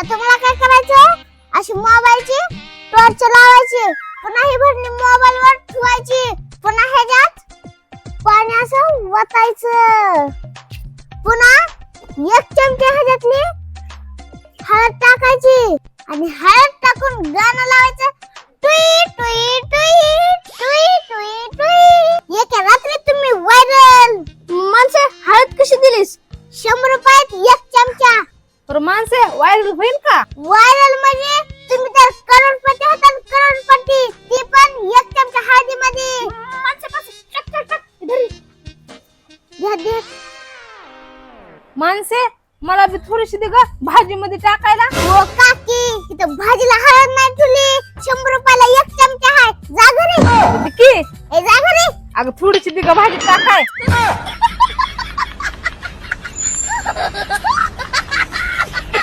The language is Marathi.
आता तुम्हाला काय करायचं अशी मोबाईलची टॉर्च लावायची पुन्हा ही भरणी मोबाईल वर ठेवायची पुन्हा ह्याच्यात पाणी असं वतायचं. पुन्हा एक चमचे ह्याच्यातली हळद टाकायची आणि हळद टाकून गाणं लावायचं. टुई टुई टुई टुई टुई टुई. एका रात्री तुम्ही व्हायरल माणसं हळद कशी दिलीस? शंभर रुपयात एक माणसे व्हायरल होईल का? व्हायरल म्हणजे तुम्ही तर करोडपती होतात करोडपती. ती पण एक चमचा हळदीमध्ये. घ्या, घ्या. माणसे मला बी थोडीशी दे ग भाजी मध्ये टाकायला. हो काकी इथं भाजीला हळद नाही ठेवली. शंभर रुपयाला एक चमचा आहे. जा घरी. की. ए जा घरी. अगं थोडीशी दे ग भाजी टाकाय.